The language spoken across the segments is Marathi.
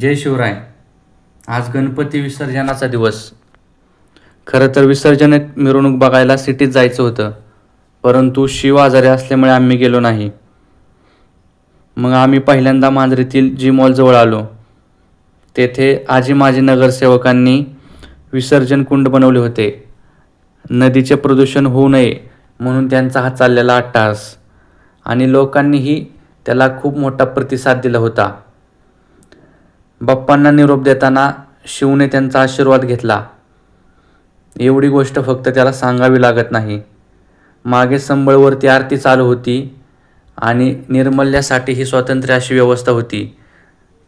जय शिवराय. आज गणपती विसर्जनाचा दिवस. खरं तर विसर्जन मिरवणूक बघायला सिटीत जायचं होतं परंतु शिव आजारी असल्यामुळे आम्ही गेलो नाही. मग आम्ही पहिल्यांदा मांजरीतील जी मॉलजवळ आलो. तेथे आजी माजी नगरसेवकांनी विसर्जन कुंड बनवले होते. नदीचे प्रदूषण होऊ नये म्हणून त्यांचा हा चाललेला अट्टास आणि लोकांनीही त्याला खूप मोठा प्रतिसाद दिला होता. बाप्पांना निरोप देताना शिवने त्यांचा आशीर्वाद घेतला. एवढी गोष्ट फक्त त्याला सांगावी लागत नाही. मागे संबळवरती आरती चालू होती आणि निर्मल्यासाठी ही स्वातंत्र्य अशी व्यवस्था होती.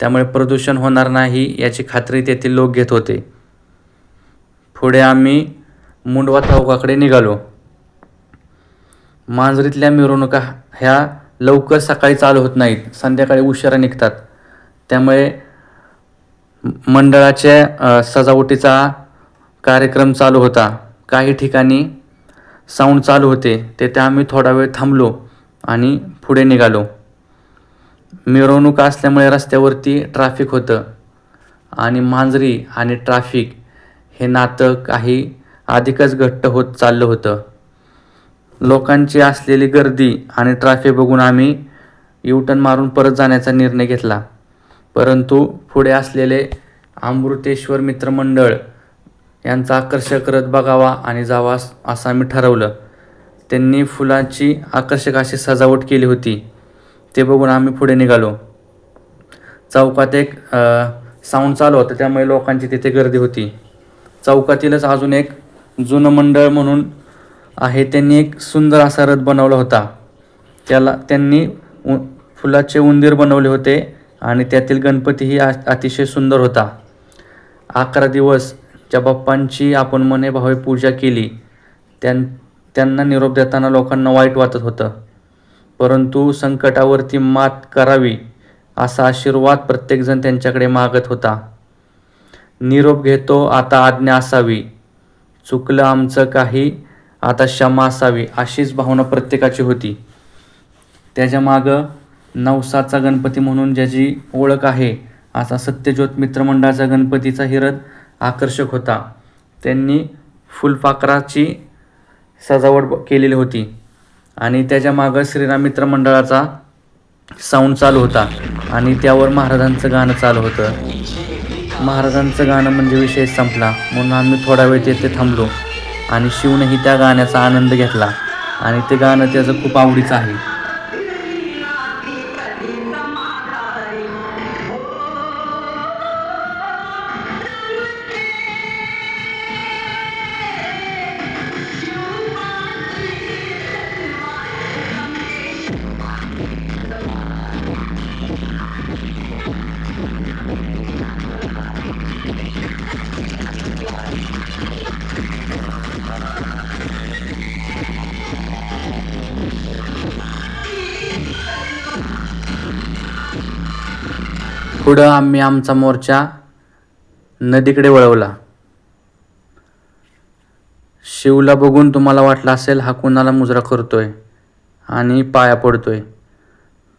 त्यामुळे प्रदूषण होणार नाही याची खात्री तेथील लोक घेत होते. पुढे आम्ही मुंडवा चौकाकडे निघालो. मांजरीतल्या मिरवणुका ह्या लवकर सकाळी चालू होत नाहीत. संध्याकाळी उशिरा निघतात. त्यामुळे मंडळाच्या सजावटीचा कार्यक्रम चालू होता. काही ठिकाणी साऊंड चालू होते. तेथे आम्ही थोडा वेळ थांबलो आणि पुढे निघालो. मिरवणूक असल्यामुळे रस्त्यावरती ट्रॅफिक होतं आणि मांजरी आणि ट्रॅफिक हे नातं काही अधिकच घट्ट होत चाललं होतं. लोकांची असलेली गर्दी आणि ट्रॅफिक बघून आम्ही युटर्न मारून परत जाण्याचा निर्णय घेतला. परंतु पुढे असलेले अमृतेश्वर मित्रमंडळ यांचा आकर्षक रथ बघावा आणि जावा असं आम्ही ठरवलं. त्यांनी फुलांची आकर्षक अशी सजावट केली होती. ते बघून आम्ही पुढे निघालो. चौकात एक साऊंड चालू होतं. त्यामुळे लोकांची तिथे गर्दी होती. चौकातीलच अजून एक जुनं मंडळ म्हणून आहे. त्यांनी एक सुंदर असा रथ बनवला होता. त्याला त्यांनी उ फुलाचे उंदीर बनवले होते. आणि त्यातील गणपतीही आ अतिशय सुंदर होता. अकरा दिवस ज्या बाप्पांची आपण मने भावे पूजा केली त्यां त्यांना निरोप देताना लोकांना वाईट वाटत होतं. परंतु संकटावरती मात करावी असा आशीर्वाद प्रत्येकजण त्यांच्याकडे मागत होता. निरोप घेतो आता आज्ञा असावी. चुकलं आमचं काही आता क्षमा असावी अशीच भावना प्रत्येकाची होती. त्याच्या मागं नवसाचा गणपती म्हणून ज्याची ओळख आहे असा सत्यज्योत मित्रमंडळाचा गणपतीचा हिरद आकर्षक होता. त्यांनी फुलपाखराची सजावट केलेली होती आणि त्याच्या मागं श्रीराम मित्रमंडळाचा साऊंड चालू होता आणि त्यावर महाराजांचं गाणं चालू होतं. महाराजांचं गाणं म्हणजे विषय संपला. म्हणून आम्ही थोडा वेळ तेथे थांबलो आणि शिवनेही त्या गाण्याचा आनंद घेतला आणि ते गाणं त्याचं खूप आवडीचं आहे. पुढं आम्ही आमचा मोर्चा नदीकडे वळवला. शिवला बघून तुम्हाला वाटलं असेल हा कुणाला मुजरा करतोय आणि पाया पडतोय.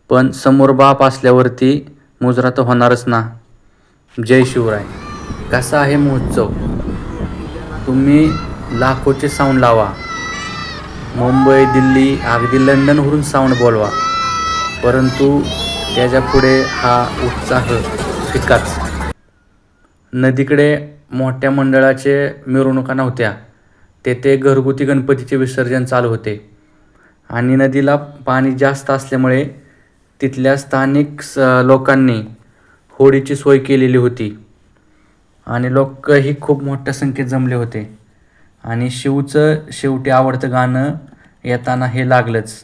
पण समोर बाप असल्यावरती मुजरा तर होणारच ना. जय शिवराय. कसा आहे महोत्सव? तुम्ही लाखोचे साऊंड लावा. मुंबई दिल्ली अगदी लंडनवरून साऊंड बोलवा. परंतु त्याच्या पुढे हा उत्साह फिकाच नदीकडे मोठ्या मंडळाचे मिरवणुका नव्हत्या. तेथे घरगुती गणपतीचे विसर्जन चालू होते. आणि नदीला पाणी जास्त असल्यामुळे तिथल्या स्थानिक स लोकांनी होडीची सोय केलेली होती. आणि लोकही खूप मोठ्या संख्येत जमले होते. आणि शिवचं शेवटी आवडतं गाणं येताना हे लागलंच.